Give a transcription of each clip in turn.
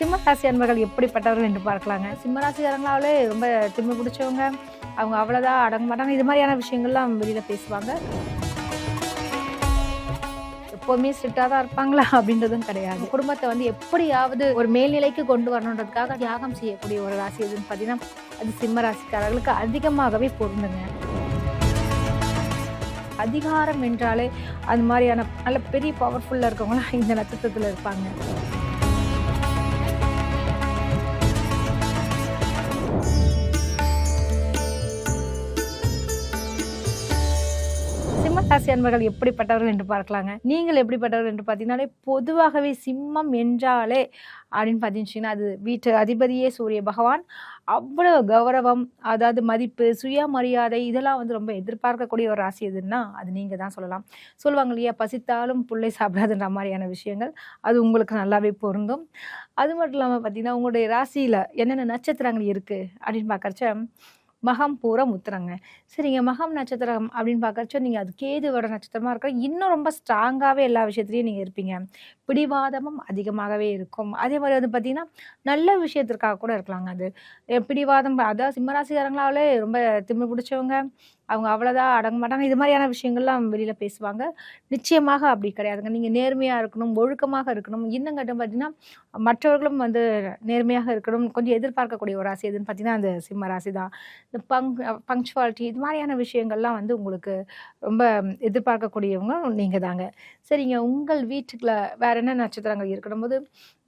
சிம்மராசி அன்பர்கள் எப்படிப்பட்டவர்கள் என்று பார்க்கலாங்க. சிம்மராசிக்காரங்களாலே ரொம்ப திமிரு பிடிச்சவங்க. அவங்க அவ்வளோதான் அடங்க மாட்டாங்க. இது மாதிரியான விஷயங்கள்லாம் வெளியில் பேசுவாங்க. எப்போதுமே ஸ்ட்ரிக்டாக தான் இருப்பாங்களா? அப்படின்றதும் கிடையாது. குடும்பத்தை வந்து எப்படியாவது ஒரு மேல்நிலைக்கு கொண்டு வரணுன்றதுக்காக தியாகம் செய்யக்கூடிய ஒரு ராசி எதுன்னு பார்த்தீங்கன்னா அது சிம்ம ராசிக்காரர்களுக்கு அதிகமாகவே பொருந்துங்க. அதிகாரம் என்றாலே அது மாதிரியான நல்ல பெரிய பவர்ஃபுல்லாக இருக்கவங்களாம் இந்த நட்சத்திரத்தில் இருப்பாங்க. சிம்மராசி அன்பர்கள் எப்படிப்பட்டவர்கள் என்று பார்க்கலாங்க. நீங்கள் எப்படிப்பட்டவர்கள் என்று பார்த்தீங்கன்னாலே பொதுவாகவே சிம்மம் என்றாலே அப்படின்னு பார்த்தீங்கன்னா அது வீட்டு அதிபதியே சூரிய பகவான். அவ்வளவு கௌரவம் அதாவது மதிப்பு சுயமரியாதை இதெல்லாம் வந்து ரொம்ப எதிர்பார்க்கக்கூடிய ஒரு ராசி எதுன்னா அது நீங்கள் தான் சொல்லலாம். சொல்லுவாங்க இல்லையா பசித்தாலும் பிள்ளை சாப்பிடாதுன்ற மாதிரியான விஷயங்கள். அது உங்களுக்கு நல்லாவே பொருந்தும். அது மட்டும் இல்லாமல் பார்த்தீங்கன்னா உங்களுடைய ராசியில் என்னென்ன நட்சத்திரங்கள் இருக்குது அப்படின்னு பார்க்குறச்ச மகம் பூரம் உத்திரங்க சரிங்க மகம் நட்சத்திரம் அப்படின்னு பார்க்கறச்ச நீங்கள் அது கேதுவோட நட்சத்திரமாக இருக்க இன்னும் ரொம்ப ஸ்ட்ராங்காகவே எல்லா விஷயத்துலையும் நீங்கள் இருப்பீங்க. பிடிவாதமும் அதிகமாகவே இருக்கும். அதே மாதிரி வந்து பார்த்தீங்கன்னா நல்ல விஷயத்திற்காக கூட இருக்கலாங்க அது. பிடிவாதம் அதாவது சிம்மராசிக்காரங்களாலே ரொம்ப திமிழ் பிடிச்சவங்க அவங்க அவ்வளோதான் அடங்க மாட்டாங்க. இது மாதிரியான விஷயங்கள்லாம் வெளியில் பேசுவாங்க. நிச்சயமாக அப்படி கிடையாதுங்க. நீங்கள் நேர்மையாக இருக்கணும் ஒழுக்கமாக இருக்கணும். இன்னும் கட்டம் பார்த்தீங்கன்னா மற்றவர்களும் வந்து நேர்மையாக இருக்கணும். கொஞ்சம் எதிர்பார்க்கக்கூடிய ஒரு ராசி எதுன்னு பார்த்தீங்கன்னா அந்த சிம்ம ராசி தான். இந்த பங் பங்க்சுவாலிட்டி இது மாதிரியான விஷயங்கள்லாம் வந்து உங்களுக்கு ரொம்ப எதிர்பார்க்கக்கூடியவங்க நீங்கள் தாங்க. சரிங்க. உங்கள் வீட்டுக்குள்ள வேற என்ன நட்சத்திரங்கள் இருக்கணும்? போது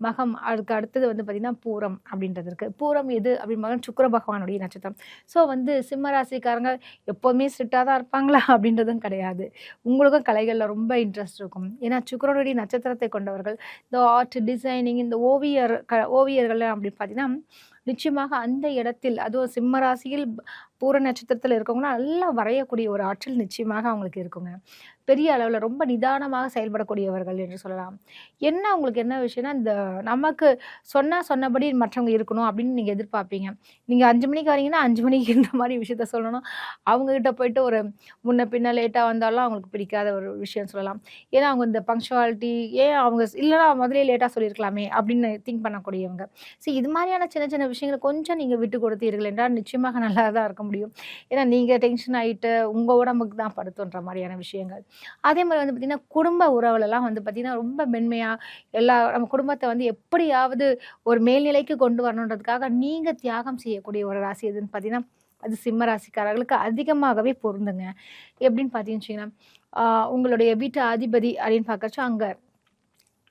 மகம் அதுக்கு அடுத்தது வந்து பார்த்திங்கன்னா பூரம் அப்படின்றது இருக்குது பூரம் எது? அப்படின்னு மகன் சுக்கிர பகவானுடைய நட்சத்திரம். ஸோ வந்து சிம்ம ராசிக்காரங்க எப்போதுமே ஸ்ட்ரிக்டாக தான் இருப்பாங்களா அப்படின்றதும் கிடையாது. உங்களுக்கும் கலைகளில் ரொம்ப இன்ட்ரெஸ்ட் இருக்கும். ஏன்னா சுக்கிரனுடைய நட்சத்திரத்தை கொண்டவர்கள் இந்த ஆர்ட் டிசைனிங் இந்த ஓவியர் க ஓவியர்கள் அப்படின்னு பார்த்தீங்கன்னா நிச்சயமாக அந்த இடத்தில் அதுவும் சிம்ம ராசியில் பூர நட்சத்திரத்தில் இருக்கவங்கன்னா நல்லா வரையக்கூடிய ஒரு ஆற்றல் நிச்சயமாக அவங்களுக்கு இருக்குங்க. பெரிய அளவில் ரொம்ப நிதானமாக செயல்படக்கூடியவர்கள் என்று சொல்லலாம். என்ன உங்களுக்கு என்ன விஷயம்னா இந்த நமக்கு சொன்னால் சொன்னபடி மற்றவங்க இருக்கணும் அப்படின்னு நீங்கள் எதிர்பார்ப்பீங்க. நீங்கள் அஞ்சு மணிக்கு வரீங்கன்னா அஞ்சு மணிக்கு இந்த மாதிரி விஷயத்த சொல்லணும். அவங்கக்கிட்ட போயிட்டு ஒரு முன்ன பின்ன லேட்டாக வந்தாலும் அவங்களுக்கு பிடிக்காத ஒரு விஷயம் சொல்லலாம். ஏன்னா அவங்க இந்த பங்க்சுவாலிட்டி ஏன் அவங்க இல்லைன்னா முதலே லேட்டாக சொல்லியிருக்கலாமே அப்படின்னு திங்க் பண்ணக்கூடியவங்க. ஸோ இது மாதிரியான சின்ன சின்ன விஷயங்களை கொஞ்சம் நீங்கள் விட்டு கொடுத்தீர்கள் என்றால் நிச்சயமாக நல்லா தான் இருக்க முடியும். ஏன்னா நீங்கள் டென்ஷன் ஆகிட்டு உங்கள் உடம்புக்கு தான் படுத்துன்ற மாதிரியான விஷயங்கள். அதே மாதிரி வந்து பார்த்திங்கன்னா குடும்ப உறவுலலாம் வந்து பார்த்திங்கன்னா ரொம்ப மென்மையாக எல்லா நம்ம குடும்பத்தை வந்து எப்படியாவது ஒரு மேல்நிலைக்கு கொண்டு வரணுன்றதுக்காக நீங்கள் தியாகம் செய்யக்கூடிய ஒரு ராசி எதுன்னு பார்த்தீங்கன்னா அது சிம்ம ராசிக்காரர்களுக்கு அதிகமாகவே பொருந்துங்க. எப்படின்னு பார்த்தீங்கன்னு வச்சுக்கோங்களேன், உங்களுடைய வீட்டு அதிபதி அப்படின்னு பார்க்கறச்ச அங்கே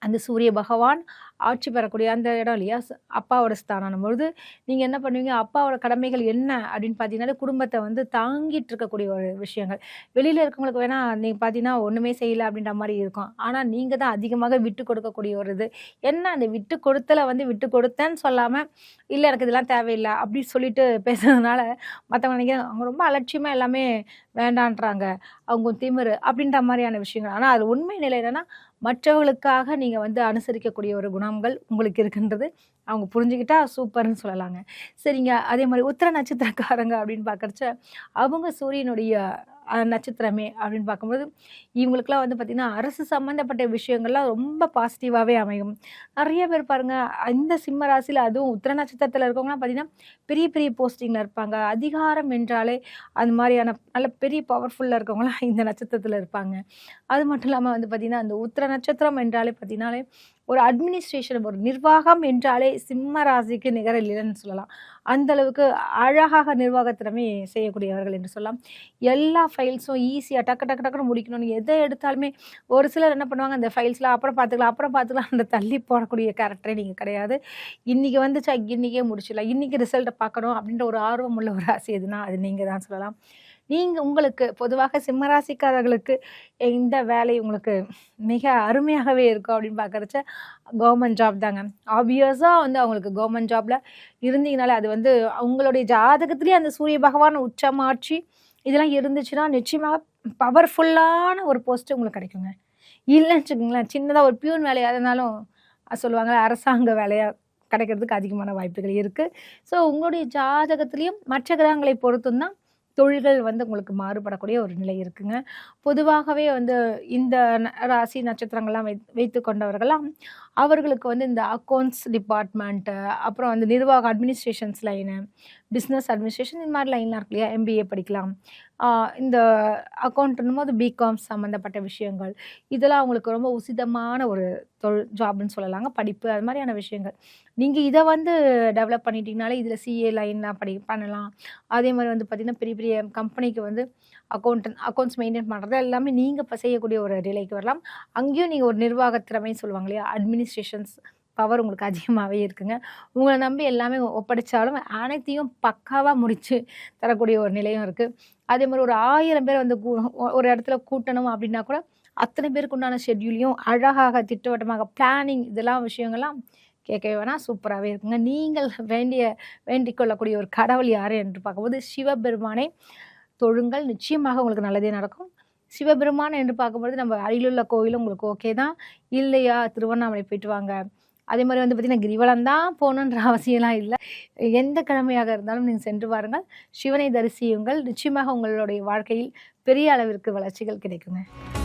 அந்த சூரிய பகவான் ஆட்சி பெறக்கூடிய அந்த இடம் இல்லையா? அப்பாவோட ஸ்தானம் பொழுது நீங்கள் என்ன பண்ணுவீங்க? அப்பாவோட கடமைகள் என்ன? அப்படின்னு பார்த்தீங்கன்னா குடும்பத்தை வந்து தாங்கிட்டு இருக்கக்கூடிய ஒரு விஷயங்கள். வெளியில் இருக்கவங்களுக்கு வேணால் நீங்கள் பார்த்தீங்கன்னா ஒன்றுமே செய்யலை அப்படின்ற மாதிரி இருக்கும். ஆனால் நீங்கள் தான் அதிகமாக விட்டு கொடுக்கக்கூடிய ஒரு இது. என்ன அந்த விட்டு கொடுத்தல வந்து விட்டு கொடுத்தேன்னு சொல்லாமல் இல்லை எனக்கு இதெல்லாம் தேவையில்லை அப்படி சொல்லிட்டு பேசுறதுனால மற்றவங்க நினைக்கிறாங்க அவங்க ரொம்ப அலட்சியமாக எல்லாமே வேண்டான்றாங்க. அவங்க திமிரு அப்படின்ற மாதிரியான விஷயங்கள். ஆனால் அது உண்மை நிலை என்னன்னா மற்றவர்களுக்காக நீங்கள் வந்து அனுசரிக்கக்கூடிய ஒரு குணங்கள் உங்களுக்கு இருக்குன்றது. அவங்க புரிஞ்சுக்கிட்டா சூப்பர்னு சொல்லலாங்க. சரிங்க. அதே மாதிரி உத்திர நட்சத்திரக்காரங்க அப்படின்னு பார்க்குறச்ச அவங்க சூரியனுடைய நட்சத்திரமே அப்படின்னு பார்க்கும்போது இவங்களுக்குலாம் வந்து பார்த்திங்கன்னா அரசு சம்மந்தப்பட்ட விஷயங்கள்லாம் ரொம்ப பாசிட்டிவாகவே அமையும். நிறைய பேர் பாருங்கள் இந்த சிம்ம ராசியில் அதுவும் உத்திர நட்சத்திரத்தில் இருக்கவங்களாம் பார்த்திங்கன்னா பெரிய பெரிய போஸ்டிங்கில் இருப்பாங்க. அதிகாரம் என்றாலே அது மாதிரியான நல்ல பெரிய பவர்ஃபுல்லாக இருக்கவங்களாம் இந்த நட்சத்திரத்தில் இருப்பாங்க. அது மட்டும் இல்லாமல் வந்து பார்த்திங்கன்னா அந்த உத்திர நட்சத்திரம் என்றாலே பார்த்திங்கனாலே ஒரு அட்மினிஸ்ட்ரேஷன் ஒரு நிர்வாகம் என்றாலே சிம்ம ராசிக்கு நிகர இல்லைன்னு சொல்லலாம். அந்த அளவுக்கு அழகாக நிர்வாகத்திறமை செய்யக்கூடியவர்கள் என்று சொல்லலாம். எல்லா ஃபைல்ஸும் ஈஸியாக டக்கு டக்கு டக்குனு முடிக்கணும் நீங்கள் எதை எடுத்தாலுமே ஒரு சிலர் என்ன பண்ணுவாங்க அந்த ஃபைல்ஸ்லாம் அப்புறம் பார்த்துக்கலாம் அப்புறம் பார்த்துக்கலாம் அந்த தள்ளி போடக்கூடிய கேரக்டரே நீங்கள் கிடையாது. இன்றைக்கி வந்துச்சா இன்றைக்கே முடிச்சிடலாம். இன்றைக்கி ரிசல்ட்டை பார்க்கணும் அப்படின்ற ஒரு ஆர்வம் உள்ள ஒரு ராசி எதுனா அது நீங்கள் தான் சொல்லலாம். நீங்கள் உங்களுக்கு பொதுவாக சிம்மராசிக்காரர்களுக்கு இந்த வேலை உங்களுக்கு மிக அருமையாகவே இருக்கும் அப்படின்னு பார்க்குறச்ச கவர்மெண்ட் ஜாப் தாங்க. ஆப்வியஸாக வந்து அவங்களுக்கு கவர்மெண்ட் ஜாபில் இருந்தீங்கனாலே அது வந்து அவங்களுடைய ஜாதகத்திலேயே அந்த சூரிய பகவான் உச்சமாட்சி இதெல்லாம் இருந்துச்சுன்னா நிச்சயமாக பவர்ஃபுல்லான ஒரு போஸ்ட்டு உங்களுக்கு கிடைக்குங்க. இல்லைன்னு வச்சுக்கோங்களேன் சின்னதாக ஒரு பியூன் வேலையாக இருந்தாலும் சொல்லுவாங்க அரசாங்க வேலையாக கிடைக்கிறதுக்கு அதிகமான வாய்ப்புகள் இருக்குது ஸோ உங்களுடைய ஜாதகத்துலேயும் மற்ற கிரகங்களை பொறுத்தும் தான் தொழில்கள் வந்து உங்களுக்கு மாறுபடக்கூடிய ஒரு நிலை இருக்குங்க. பொதுவாகவே வந்து இந்த ராசி நட்சத்திரங்கள்லாம் வை வைத்து கொண்டவர்கள்லாம் அவர்களுக்கு வந்து இந்த அக்கௌண்ட்ஸ் டிபார்ட்மெண்ட்டு அப்புறம் வந்து நிர்வாக அட்மினிஸ்ட்ரேஷன்ஸ் லைனு பிஸ்னஸ் அட்மினிஸ்ட்ரேஷன் இந்த மாதிரி லைன்லாம் இருக்கு இல்லையா? எம்பிஏ படிக்கலாம். இந்த அக்கௌண்ட்னும் போது பிகாம் சம்மந்தப்பட்ட விஷயங்கள். இதெல்லாம் அவங்களுக்கு ரொம்ப உசிதமான ஒரு தொழில் ஜாப்னு சொல்லலாங்க. படிப்பு அது மாதிரியான விஷயங்கள். நீங்கள் இதை வந்து டெவலப் பண்ணிட்டீங்கனாலே இதில் சிஏ லைன்லாம் படி பண்ணலாம். அதே மாதிரி வந்து பார்த்திங்கன்னா பெரிய பெரிய கம்பெனிக்கு வந்து அக்கௌண்ட் அக்கௌண்ட்ஸ் மெயின்டைன் பண்ணுறது எல்லாமே நீங்கள் இப்போ செய்யக்கூடிய ஒரு நிலைக்கு வரலாம். அங்கேயும் நீங்கள் ஒரு நிர்வாக திறமைன்னு சொல்லுவாங்க இல்லையா? அட்மினிஸ்ட்ரேஷன்ஸ் பவர் உங்களுக்கு அதிகமாகவே இருக்குங்க. உங்களை நம்பி எல்லாமே ஒப்படைச்சாலும் அனைத்தையும் பக்காவாக முடித்து தரக்கூடிய ஒரு நிலையும் இருக்குது அதே மாதிரி ஒரு ஆயிரம் பேர் வந்து கூ- ஒரு இடத்துல கூட்டணும் அப்படின்னா கூட அத்தனை பேருக்கு உண்டான ஷெட்யூலையும் அழகாக திட்டவட்டமாக பிளானிங் இதெல்லாம் விஷயங்கள்லாம் கேட்கவே வேணால் சூப்பராகவே இருக்குங்க. நீங்கள் வேண்டிய வேண்டிக் கொள்ளக்கூடிய ஒரு கடவுள் யார் என்று பார்க்கும்போது சிவபெருமானை தொழுங்கள். நிச்சயமாக உங்களுக்கு நல்லதே நடக்கும். சிவபெருமான் என்று பார்க்கும்போது நம்ம அருகிலுள்ள கோயிலும் உங்களுக்கு ஓகே தான். இல்லையா? திருவண்ணாமலை போயிட்டு வாங்க. அதே மாதிரி வந்து பார்த்திங்கன்னா கிரிவலம் தான் போகணுன்ற அவசியம்லாம் இல்லை. எந்த கிழமையாக இருந்தாலும் நீங்கள் சென்று பாருங்கள் சிவனை தரிசியுங்கள். நிச்சயமாக உங்களுடைய வாழ்க்கையில் பெரிய அளவிற்கு வளர்ச்சிகள் கிடைக்குங்க.